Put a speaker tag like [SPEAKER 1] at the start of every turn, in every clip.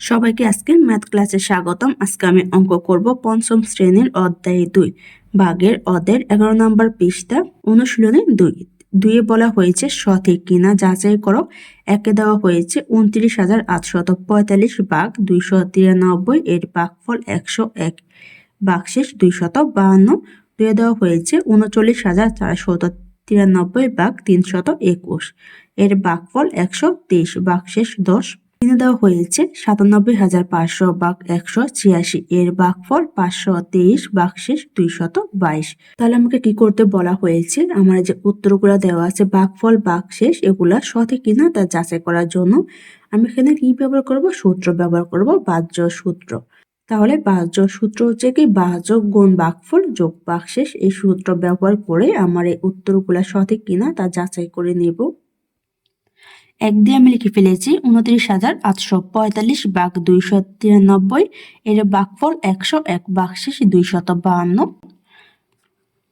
[SPEAKER 1] সবাইকে আজকে ম্যাথ ক্লাসে স্বাগতম। আজকে আমি অঙ্ক করব পঞ্চম শ্রেণির অধ্যায় দুই, বাঘের অদের এগারো নম্বর পৃষ্ঠা, অনুশীলনে দুই। দুইয়ে বলা হয়েছে সঠিক কিনা যাচাই করো। একে দেওয়া হয়েছে উনত্রিশ হাজার আটশত পঁয়তাল্লিশ বাঘ, দুইশো তিরানব্বই এর বাঘফল একশো এক। বাঘশেষ দুইশত বাহান্ন। দুয়ে দেওয়া হয়েছে উনচল্লিশ হাজার চারশত তিরানব্বই বাঘ, তিনশত একুশ। এর বাঘফল একশো তেইশ। বাঘশেষ দশ। কিনে দেওয়া হয়েছে সাতানব্বই হাজার পাঁচশো বাঘ একশো ছিয়াশি। এর বাঘফল পাঁচশো তেইশ বাঘশেষ দুইশত বাইশ। তাহলে আমাকে কি করতে বলা হয়েছে? আমার যে উত্তরগুলো দেওয়া আছে, বাঘফল বাঘশেষ এগুলা সঠিক কিনা তা যাচাই করার জন্য আমি এখানে কি ব্যবহার করব? সূত্র ব্যবহার করব, বাহ্য সূত্র। তাহলে বাহ্য সূত্র হচ্ছে কি? বাহ্য গুণ বাঘফল যোগ বাঘশেষ এই সূত্র ব্যবহার করে আমার এই উত্তরগুলা সঠিক কিনা তা যাচাই করে নেব। এক দিয়ে আমি লিখে ফেলেছি উনত্রিশ হাজার আটশো পঁয়তাল্লিশ বাঘ দুইশো তিরানব্বই। এর বাঘফল একশো এক বাঘশেষ দুইশত বাহান্ন।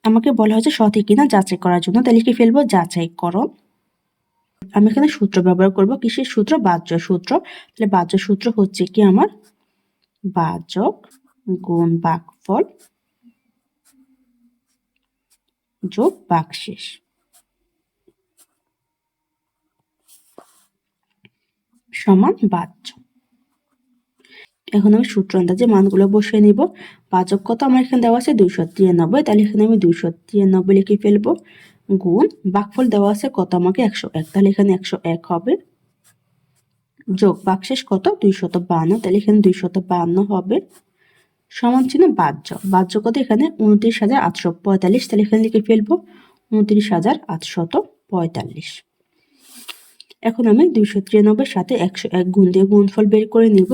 [SPEAKER 1] আমাকে বলা হয়েছে সঠিক কিনা যাচাই করার জন্য, তাই লিখে ফেলব, যাচাই করো। আমি এখানে সূত্র ব্যবহার করব, কিসের সূত্র? বাহ্য সূত্র। তাহলে বাহ্য সূত্র হচ্ছে কি আমার? বাচক গুণ বাঘফল যোগ বাঘশেষ সমান বাহ্য। এখন আমি সূত্র আন্দাজে মানগুলো বসিয়ে নিব। বাচক কত? আমার এখানে দেওয়া আছে দুইশো তিরানব্বই। তাহলে এখানে আমি দুইশো তিরানব্বই লিখে ফেলব। গুণ বাকফল দেওয়া আছে কত? আমাকে একশো এক। তাহলে এখানে একশো এক হবে। যোগ বাকশেষ কত? দুইশত বান্ন তাহলে এখানে দুইশত বান্ন হবে। সমান চিহ্ন বাহ্য। বাহ্য কত? এখানে উনত্রিশ হাজার আটশো পঁয়তাল্লিশ। তাহলে এখানে লিখে ফেলব উনত্রিশ হাজার আটশত পঁয়তাল্লিশ। এখন আমি দুইশো তিরানব্বই সাথে একশো এক গুণ দিয়ে গুণফল বের করে নিব।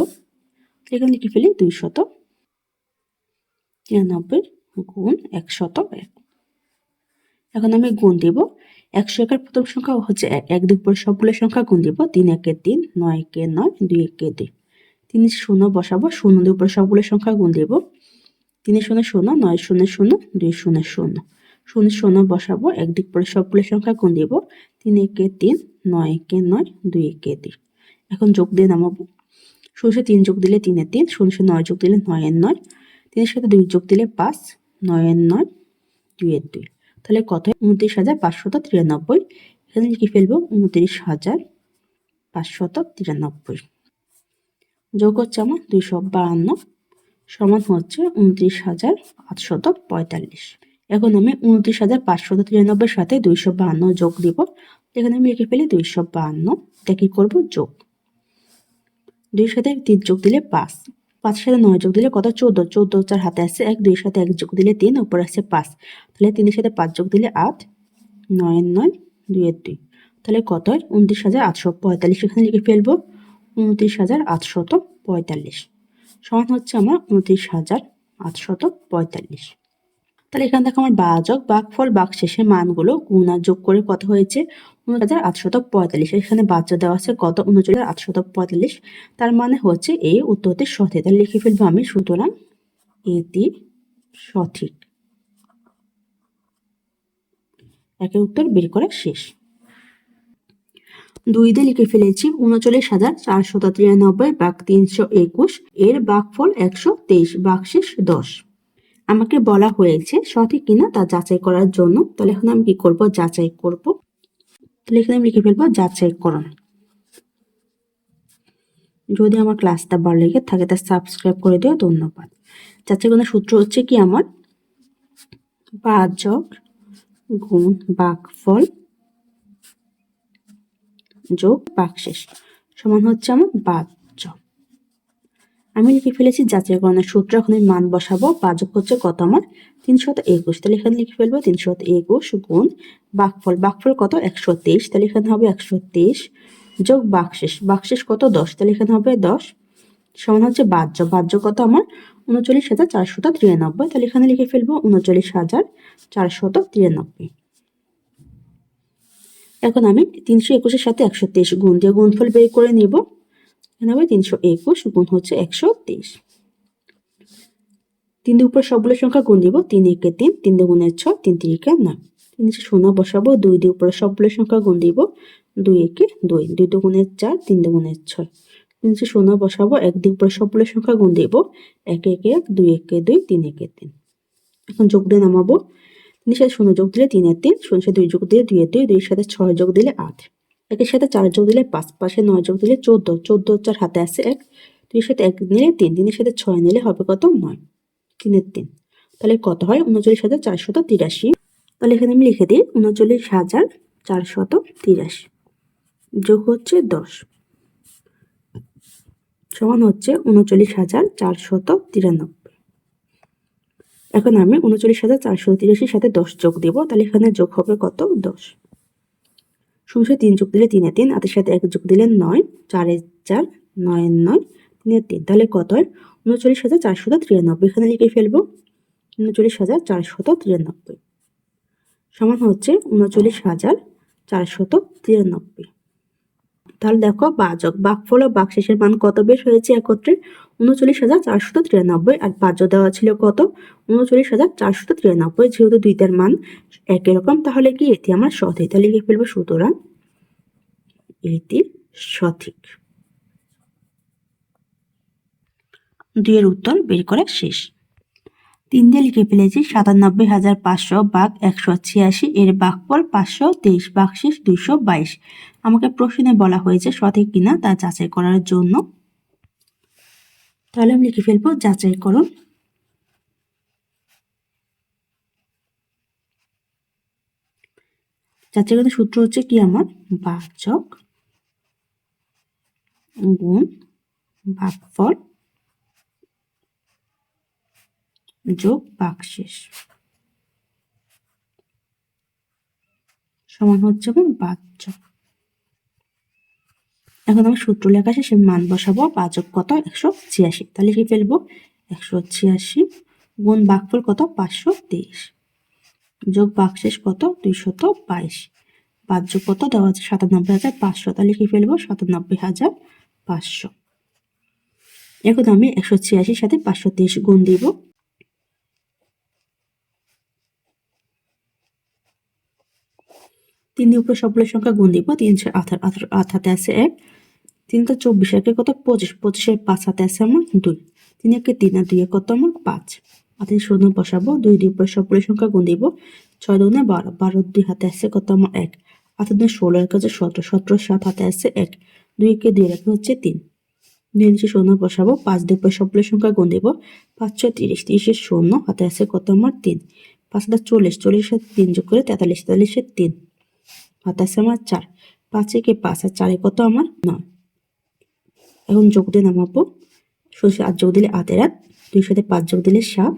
[SPEAKER 1] এখানে লিখে ফেলি দুইশত তিরানব্বই গুণ একশত এক। এখন আমি গুণ দিব। একশো একের প্রথম সংখ্যা হচ্ছে এক। দুই পরে সবগুলো সংখ্যা গুণ দিব। তিন একে তিন, নয় একে নয়, দুই একে দুই। তিন শূন্য বসাবো, শূন্য দুই পরে সবগুলো সংখ্যা গুণ দিব। তিন শূন্য শূন্য, নয় শূন্য শূন্য, দুই শূন্য শূন্য। শূন্য শূন্য বসাবো, একদিক পরে সবগুলো সংখ্যা গুণ দিব, তিন একে তিন, নয় একে নয়, দুই একে দুই এখন যোগ দিয়ে নামাবো। শূন্য তিন যোগ দিলে তিনের তিন, শূন্য নয় যোগ দিলে নয়ের নয়, তিনের সাথে দুই যোগ দিলে পাঁচ নয়ের নয় দুইয়ের দুই। তাহলে কত? উনত্রিশ হাজার পাঁচশত তিরানব্বই। এখানে লিখে ফেলব, উনত্রিশ হাজার পাঁচশত তিরানব্বই। যোগ হচ্ছে আমার দুইশো বাহান্ন, সমান হচ্ছে উনত্রিশ হাজার আটশত পঁয়তাল্লিশ। এখন আমি উনত্রিশ হাজার পাঁচশো তিরানব্বই সাথে দুইশো বাহান্ন যোগ দিব। এখানে আমি লিখে ফেলি দুইশো বাহান্ন। এটা কি করব? যোগ। দুই সাথে তিন যোগ দিলে পাঁচ। পাঁচ সাথে নয় যোগ দিলে কত? চোদ্দ। চোদ্দ চার হাতে আসছে এক। দুই সাথে এক যোগ দিলে তিন। উপর আসছে পাঁচ। তাহলে তিনের সাথে পাঁচ যোগ দিলে আট। নয়ের নয়, দুইয়ের দুই। তাহলে কত হয়? উনত্রিশ হাজার আটশো পঁয়তাল্লিশ। এখানে লিখে ফেলব, উনত্রিশ হাজার আটশত পঁয়তাল্লিশ। সমান হচ্ছে আমার উনত্রিশ হাজার আটশত পঁয়তাল্লিশ। তাহলে এখানে থেকে আমার বাজক বাঘফল বাঘ শেষে মানগুলো গুণ আর যোগ করে কত হয়েছে? উনত্রিশ হাজার আটশত পঁয়তাল্লিশ। এখানে বাচ্চা দেওয়া আছে কত? উনচল্লিশ আটশত পঁয়তাল্লিশ। তার মানে হচ্ছে এই উত্তরটি সঠিক। তাহলে লিখে ফেলব আমি। সুতরাং এটি সঠিক। একের উত্তর বের করা শেষ। দুই দিয়ে লিখে ফেলেছি উনচল্লিশ হাজার চারশত তিরানব্বই বাঘ তিনশো একুশ। এর বাঘফল একশো তেইশ বাঘশেষ দশ। আমাকে বলা হয়েছে সঠিক কিনা তা যাচাই করার জন্য। তাহলে এখন আমি কি করব? যাচাই করব। তাহলে এখানে আমি লিখে ফেলব যাচাই করুন যদি আমার ক্লাসটা ভালো লেগে থাকে তা সাবস্ক্রাইব করে দিও। ধন্যবাদ। যাচাই করার সূত্র হচ্ছে কি আমার? বাচক গুণ বাঘফল যোগ বাকশেষ সমান হচ্ছে আমার বাচ্য আমি লিখে ফেলেছি যাচাই করানোর সূত্র, এখন আমি মান বসাবো। বাজক হচ্ছে কত আমার? তিনশত একুশ। তাহলে এখানে লিখে ফেলব তিনশত একুশ গুণ বাকফল। বাকফল কত? একশো তেইশ। তাহলে এখানে হবে একশো তেইশ যোগ বাকশেষ। বাকশেষ কত? দশ। তাহলে এখানে হবে দশ। সমান হচ্ছে বাহ্য। বাহ্য কত আমার? উনচল্লিশ হাজার চারশত তিরানব্বই। তাহলে এখানে লিখে ফেলব উনচল্লিশ হাজার চারশত তিরানব্বই। এখন আমি তিনশো একুশের সাথে একশো তেইশ গুণ দিয়ে গুণফল বের করে নিব। এখানে হবে তিনশো একুশ গুণ হচ্ছে একশো তেইশ। তিন দিয়ে উপর সবগুলো সংখ্যা গুণ দিব, তিন একে তিন তিন দুগুণের ছয়, তিন তিন তিরিকে নয়। তিন নিচে শূন্য বসাবো, দুই দিয়ে উপরে সবগুলো সংখ্যা গুণ দিব, দুই একে দুই দুই দুগুণের চার, তিন দুগুণের ছয়। নিচে শূন্য বসাবো একদিক পরে সবগুলো সংখ্যা গুণ দিব, এক একে এক, দুই একে দুই, তিন একে তিন। এখন যোগ দিয়ে নামাবো। তিনের সাথে শূন্য যোগ দিলে তিনের তিন, শূন্য সাথে দুই যোগ দিলে দুই দুই দুইয়ের সাথে ছয় যোগ দিলে আট। একের সাথে চার যোগ দিলে পাঁচ পাশে নয় যোগ দিলে চোদ্দ চোদ্দ চার হাতে আছে এক দুইয়ের সাথে এক নিলে তিন, তিনের সাথে ছয় নিলে হবে কত নয়, তিনের তিন। তাহলে কত হয়? উনচল্লিশ হাজার চারশত তিরাশি। তাহলে এখানে আমি লিখে দিই, উনচল্লিশ হাজার চারশত তিরাশি যোগ হচ্ছে দশ। সমান হচ্ছে উনচল্লিশ হাজার চারশত তিরানব্বই। এখন আমি উনচল্লিশ হাজার চারশো তিরাশির সাথে দশ যোগ দেবো, তাহলে এখানে যোগ হবে কত? দশ। শূন্য তিন যোগ দিলে তিনে তিন আটের সাথে এক যোগ দিলে নয়, চারের চার, নয়ের নয় তিনের তিন। তাহলে কত হয়? উনচল্লিশ হাজার চারশত তিরানব্বই। এখানে লিখে ফেলব। উনচল্লিশ হাজার চারশত তিরানব্বই। সমান হচ্ছে উনচল্লিশ হাজার চারশত তিরানব্বই। তাহলে দেখো বাজক বাঘফল ও বাকশেষের মান কত বের হয়েছে একত্রে? উনচল্লিশ হাজার চারশত তিরানব্বই আর বাজ্য দেওয়া ছিল কত? উনচল্লিশ হাজার চারশত তিরানব্বই যেহেতু দুইটার মান একই রকম, তাহলে কি এটি আমার সঠিক? লিখে ফেলব সুতরাং এটি সঠিক। দুইয়ের উত্তর বের করা শেষ। তিন দিয়ে লিখে ফেলেছি সাতানব্বই হাজার পাঁচশো বাঘ একশো ছিয়াশি, এর বাঘফল পাঁচশো তেইশ, বাঘশেষ দুইশো বাইশ। আমাকে প্রশ্নে বলা হয়েছে সঠিক কিনা তা যাচাই করার জন্য। তাহলে আমি লিখে ফেলব, যাচাই করুন যাচাই করার সূত্র হচ্ছে কি আমার? বাচক গুণ বাকফল যোগ বাকশেষ। সমান হচ্ছে আমার বাচ্চ এখন আমার সূত্র লেখা শেষে মান বসাবো বাচক কত? একশো ছিয়াশি। তাহলে কি ফেলব একশো ছিয়াশি গুণ বাকফল কত? পাঁচশো তেইশ। যোগ বাকশেষ কত? দুইশত বাইশ। বাহ্য কত? দেওয়া আছে সাতানব্বই হাজার পাঁচশো। তাহলে কি ফেলব? সাতানব্বই হাজার পাঁচশো। এখন আমি একশো ছিয়াশির সাথে পাঁচশো তেইশ গুণ দিব। তিন দিয়ে উপরে সবগুলো সংখ্যা গুণ দিব, তিনশো আঠারো আঠারো, আট হাতে আছে এক, তিন তো চব্বিশ একে কত? পঁচিশ পঁচিশের পাঁচ হাতে আছে আমার দুই, তিন একে তিন আর দুই কত আমার পাঁচ। হাতে শূন্য বসাবো, দুই দুই উপরে সবগুলো সংখ্যা গুণ দিব, ছয় দুগুণে বারো বারো দুই হাতে আছে কত আমার এক, আট দুই ষোলো এক হচ্ছে সতেরো সতেরো সাত হাতে আছে এক, দুই একে দুই রেখে হচ্ছে তিন। দুই নিচে শূন্য বসাবো, পাঁচ দুই উপরে সবগুলো সংখ্যা গুণ দিব, পাঁচ ছয় তিরিশ তিরিশের শূন্য হাতে আছে কত আমার তিন, পাঁচ হাজার চল্লিশ চল্লিশের তিন যোগ করে তেতাল্লিশ তেতাল্লিশের তিন। হাতাশে আমার চার, পাঁচে কে পাঁচ? আর চারে কত আমার? নয়। এখন যোগ দিয়ে নামাবো। সরষে আট যোগ দিলে আটের আট দুই সাথে পাঁচ যোগ দিলে সাত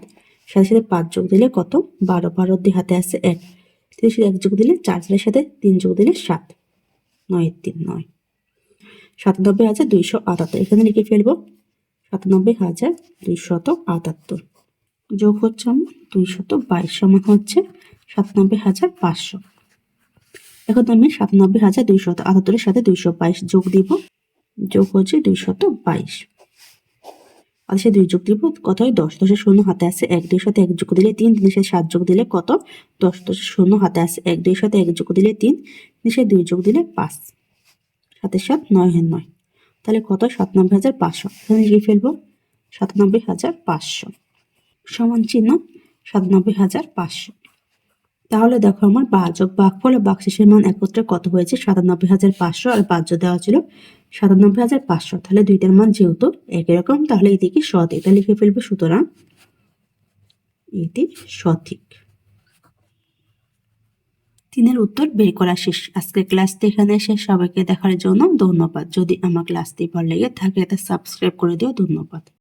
[SPEAKER 1] সাথে সাথে পাঁচ যোগ দিলে কত? বারো বারো দিয়ে হাতে আছে এক। তিন সাথে এক যোগ দিলে চার, চারের সাথে তিন যোগ দিলে সাত। নয়, তিন, নয়। সাতানব্বই হাজার দুইশো আটাত্তর। এখানে লিখে ফেলব। সাতানব্বই হাজার দুইশত আটাত্তর। যোগ হচ্ছে আমার দুইশত বাইশ সমান হচ্ছে সাতানব্বই হাজার পাঁচশো। এখন আমি সাতানব্বই, হাজার দুইশত, আটাত্তরের সাথে দুইশো বাইশ যোগ দিব। যোগ হচ্ছে দুইশত বাইশ। আর সে দুই যোগ দিব কত হয় দশ দশের শূন্য, হাতে আছে এক দুই সাথে এক যোগ দিলে তিন, তিনের সাথে সাত যোগ দিলে কত? দশ দশের শূন্য, হাতে আছে এক দুই সাথে এক যোগ দিলে তিন, তিনের দুই যোগ দিলে পাঁচ। সাতের সাত নয় নয়। তাহলে কত? সাতানব্বই হাজার পাঁচশো। এখানে লিখে ফেলব, সাতানব্বই হাজার পাঁচশো। সমান চিহ্ন, সাতানব্বই হাজার পাঁচশো। তাহলে দেখো আমার বাজক বাঘফল ও বাকশেষের মান একত্রে কত হয়েছে? সাতানব্বই হাজার পাঁচশো আর বাহ্য দেওয়া ছিল সাতানব্বই হাজার পাঁচশো। তাহলে দুইটার মান যেহেতু একই রকম, তাহলে এদিকে সঠিক। এটা লিখে ফেলব সুতরাং এটি সঠিক। তিনের উত্তর বের করা শেষ। আজকে ক্লাসটি এখানে শেষ। সবাইকে দেখার জন্য ধন্যবাদ। যদি আমার ক্লাসটি ভালো লেগে থাকে, এটা সাবস্ক্রাইব করে দিও। ধন্যবাদ।